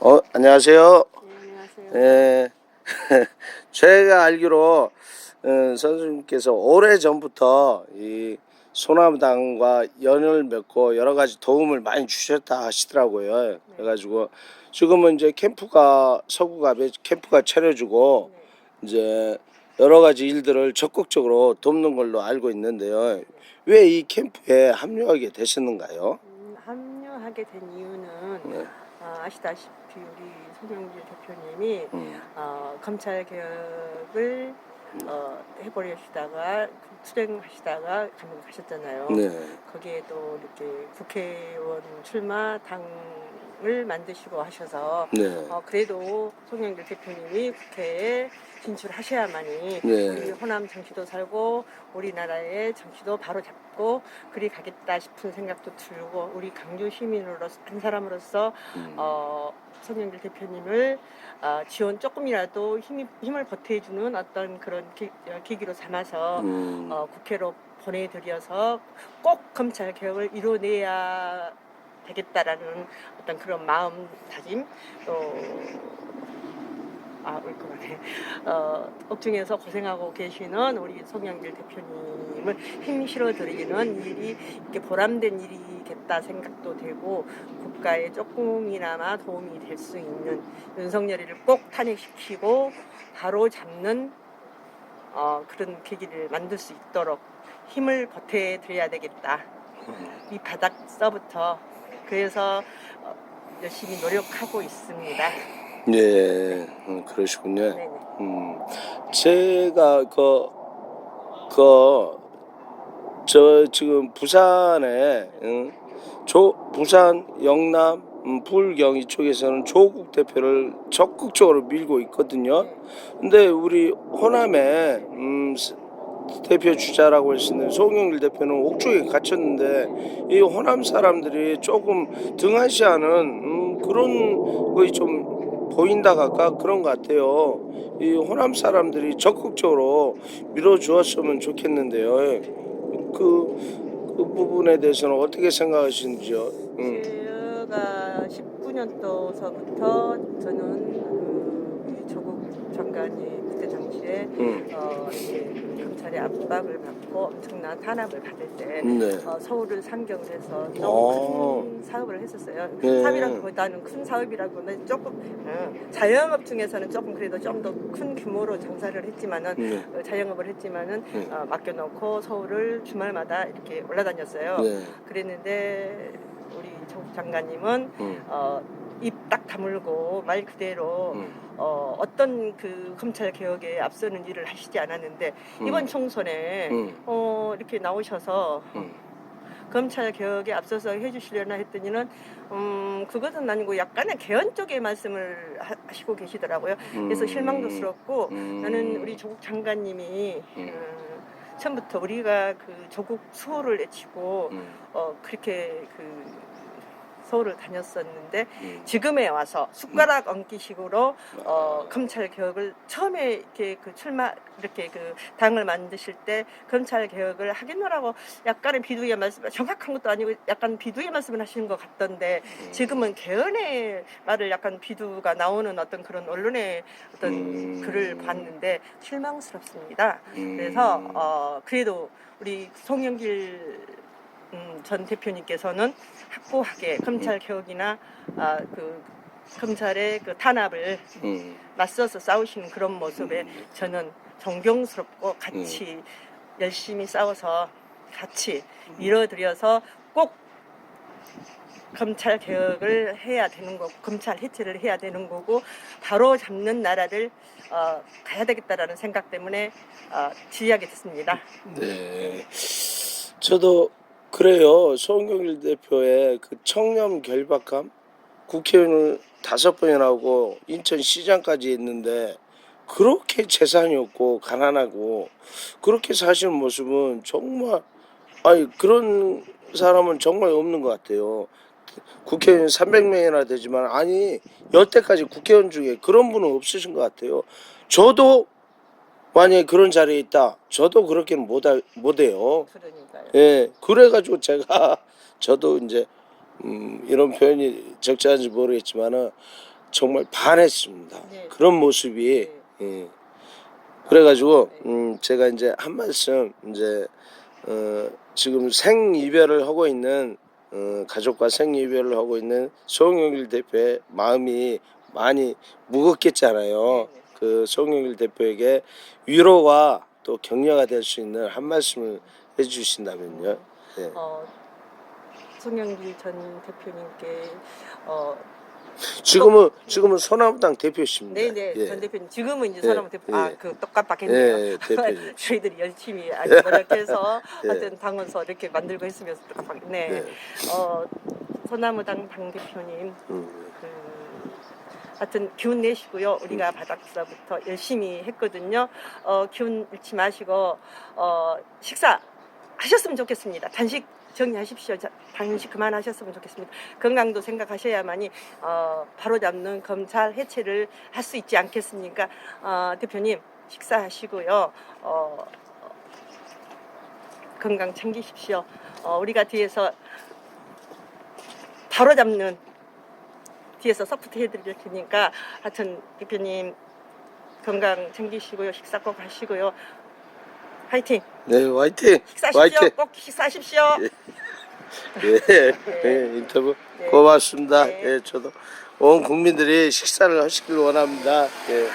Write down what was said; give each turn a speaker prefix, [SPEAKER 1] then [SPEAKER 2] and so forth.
[SPEAKER 1] 어, 안녕하세요.
[SPEAKER 2] 네, 안녕하세요.
[SPEAKER 1] 예. 제가 알기로 어, 선생님께서 오래 전부터 이 소나무당과 연을 맺고 여러 가지 도움을 많이 주셨다 하시더라고요. 그래가지고 지금은 이제 캠프가 서구갑에 캠프가 차려주고 이제 여러 가지 일들을 적극적으로 돕는 걸로 알고 있는데요. 왜 이 캠프에 합류하게 되셨는가요?
[SPEAKER 2] 음, 합류하게 된 이유는
[SPEAKER 1] 네.
[SPEAKER 2] 아, 아시다시피 우리 손영길 대표님이
[SPEAKER 1] 음,
[SPEAKER 2] 어, 검찰 개혁을 어, 해버리시다가 수행하시다가 감옥 가셨잖아요.
[SPEAKER 1] 네.
[SPEAKER 2] 거기에 또 이렇게 국회의원 출마 당 을 만드시고 하셔서
[SPEAKER 1] 네.
[SPEAKER 2] 어, 그래도 송영길 대표님이 국회에 진출하셔야만이
[SPEAKER 1] 네.
[SPEAKER 2] 우리 호남 정치도 살고 우리나라의 정치도 바로 잡고 그리 가겠다 싶은 생각도 들고 우리 강주 시민으로서 한 사람으로서
[SPEAKER 1] 음.
[SPEAKER 2] 어, 송영길 대표님을 어, 지원 조금이라도 힘이, 힘을 보태주는 어떤 그런 기, 어, 계기로 삼아서
[SPEAKER 1] 음.
[SPEAKER 2] 어, 국회로 보내드려서 꼭 검찰 개혁을 이뤄내야 되겠다라는 어떤 그런 마음다짐 또 아, 울것 같네. 어, 옥중에서 고생하고 계시는 우리 송영길 대표님을 힘 실어드리는 일이 이렇게 보람된 일이겠다 생각도 되고 국가에 조금이나마 도움이 될 수 있는 윤석열이를 꼭 탄핵시키고 바로 잡는 어, 그런 계기를 만들 수 있도록 힘을 보태드려야 되겠다. 이 바닥서부터 그래서 어, 열심히 노력하고 있습니다.
[SPEAKER 1] 네, 음, 그러시군요.
[SPEAKER 2] 네네.
[SPEAKER 1] 음, 제가 그, 그, 저 지금 부산에, 응? 조, 부산, 영남, 음, 불경 이쪽에서는 조국 대표를 적극적으로 밀고 있거든요. 근데 우리 호남에, 음, 스- 대표 주자라고 할 수 있는 송영길 대표는 옥쪽에 갇혔는데 이 호남 사람들이 조금 등한시하는 음, 그런 거이 좀 보인다가 그런 것 같아요. 이 호남 사람들이 적극적으로 밀어주었으면 좋겠는데요. 그, 그 부분에 대해서는 어떻게 생각하시는지요? 음.
[SPEAKER 2] 제가 19년도서부터 저는 장관이 그때 당시에
[SPEAKER 1] 음.
[SPEAKER 2] 어, 이제 검찰의 압박을 받고 엄청난 탄압을 받을 때
[SPEAKER 1] 네.
[SPEAKER 2] 어, 서울을 상경을 해서
[SPEAKER 1] 어.
[SPEAKER 2] 너무 큰 사업을 했었어요.
[SPEAKER 1] 네.
[SPEAKER 2] 큰 사업이라기보다는 큰 사업이라고는 조금 어, 자영업 중에서는 조금 그래도 좀 더 큰 규모로 장사를 했지만은
[SPEAKER 1] 네.
[SPEAKER 2] 어, 자영업을 했지만은
[SPEAKER 1] 네.
[SPEAKER 2] 어, 맡겨놓고 서울을 주말마다 이렇게 올라다녔어요.
[SPEAKER 1] 네.
[SPEAKER 2] 그랬는데 우리 조국 장관님은
[SPEAKER 1] 음.
[SPEAKER 2] 어, 입 딱 다물고 말 그대로
[SPEAKER 1] 음.
[SPEAKER 2] 어, 어떤 그 검찰 개혁에 앞서는 일을 하시지 않았는데
[SPEAKER 1] 음.
[SPEAKER 2] 이번 총선에
[SPEAKER 1] 음.
[SPEAKER 2] 어, 이렇게 나오셔서
[SPEAKER 1] 음.
[SPEAKER 2] 검찰 개혁에 앞서서 해주시려나 했더니는 음, 그것은 아니고 약간의 개헌 쪽의 말씀을 하, 하시고 계시더라고요. 그래서
[SPEAKER 1] 음.
[SPEAKER 2] 실망스럽고
[SPEAKER 1] 음.
[SPEAKER 2] 나는 우리 조국 장관님이
[SPEAKER 1] 음.
[SPEAKER 2] 어, 처음부터 우리가 그 조국 수호를 외치고
[SPEAKER 1] 음.
[SPEAKER 2] 어, 그렇게 그 서울을 다녔었는데
[SPEAKER 1] 음.
[SPEAKER 2] 지금에 와서 숟가락 얹기식으로 어, 검찰 개혁을 처음에 이렇게 그 출마 이렇게 그 당을 만드실 때 검찰 개혁을 하겠노라고 약간의 비두의 말씀 정확한 것도 아니고 약간 비두의 말씀을 하시는 것 같던데 지금은 개헌의 말을 약간 비두가 나오는 어떤 그런 언론의 어떤
[SPEAKER 1] 음.
[SPEAKER 2] 글을 봤는데 실망스럽습니다.
[SPEAKER 1] 음.
[SPEAKER 2] 그래서 어, 그래도 우리 송영길 음, 전 대표님께서는 확고하게 검찰 개혁이나 아, 그 검찰의 그 탄압을
[SPEAKER 1] 음.
[SPEAKER 2] 맞서서 싸우시는 그런 모습에 저는 존경스럽고 같이 열심히 싸워서 같이 밀어드려서 꼭 검찰 개혁을 해야 되는 거고 검찰 해체를 해야 되는 거고 바로 잡는 나라를 어, 가야 되겠다라는 생각 때문에 어, 지휘하게 됐습니다.
[SPEAKER 1] 네. 저도 그래요. 송영길 대표의 그 청렴 결박함 국회의원을 다섯 번이나 하고 인천시장까지 했는데 그렇게 재산이 없고 가난하고 그렇게 사시는 모습은 정말 아니 그런 사람은 정말 없는 것 같아요. 국회의원 300명이나 되지만 아니 여태까지 국회의원 중에 그런 분은 없으신 것 같아요. 저도 만약에 그런 자리에 있다. 저도 그렇게는 못, 할, 못 해요.
[SPEAKER 2] 그러니까요.
[SPEAKER 1] 예, 그래가지고 제가 저도 이제 음, 이런 표현이 적절한지 모르겠지만은 정말 반했습니다.
[SPEAKER 2] 네.
[SPEAKER 1] 그런 모습이 예. 그래가지고 음 제가 이제 한 말씀 이제 어 지금 생이별을 하고 있는 어 가족과 생이별을 하고 있는 송영길 대표의 마음이 많이 무겁겠잖아요.
[SPEAKER 2] 네, 네.
[SPEAKER 1] 그 송영길 대표에게 위로와 또 격려가 될 수 있는 한 말씀을 해주신다면요. 예.
[SPEAKER 2] 어, 송영길 전 대표님께 어,
[SPEAKER 1] 지금은 지금은 소나무당 대표십니다.
[SPEAKER 2] 네네
[SPEAKER 1] 예.
[SPEAKER 2] 전 대표님 지금은 이제
[SPEAKER 1] 예,
[SPEAKER 2] 서남 대표
[SPEAKER 1] 예.
[SPEAKER 2] 아그 똑같겠네요.
[SPEAKER 1] 예, 대표님.
[SPEAKER 2] 저희들이 열심히 아주 노력해서
[SPEAKER 1] 예.
[SPEAKER 2] 하여튼 당원서 이렇게 만들고 했으면서 똑같네.
[SPEAKER 1] 네.
[SPEAKER 2] 어 소나무당 당 대표님
[SPEAKER 1] 음.
[SPEAKER 2] 그 하여튼 기운 내시고요. 우리가 바닥서부터 열심히 했거든요. 어, 기운 잃지 마시고 어, 식사 하셨으면 좋겠습니다. 단식 정리하십시오. 자, 단식 그만하셨으면 좋겠습니다. 건강도 생각하셔야만이 어, 바로 잡는 검찰 해체를 할 수 있지 않겠습니까? 어, 대표님 식사하시고요. 어, 건강 챙기십시오. 어, 우리가 뒤에서 바로 잡는 뒤에서 서포트 해드릴 테니까 하여튼 대표님 건강 챙기시고요 식사 꼭 하시고요 화이팅
[SPEAKER 1] 네, 화이팅!
[SPEAKER 2] 식사하십시오
[SPEAKER 1] 화이팅!
[SPEAKER 2] 꼭 식사하십시오
[SPEAKER 1] 예, 예, 인터뷰
[SPEAKER 2] 네.
[SPEAKER 1] 고맙습니다.
[SPEAKER 2] 네.
[SPEAKER 1] 예, 저도 온 국민들이 식사를 하시길 원합니다. 예.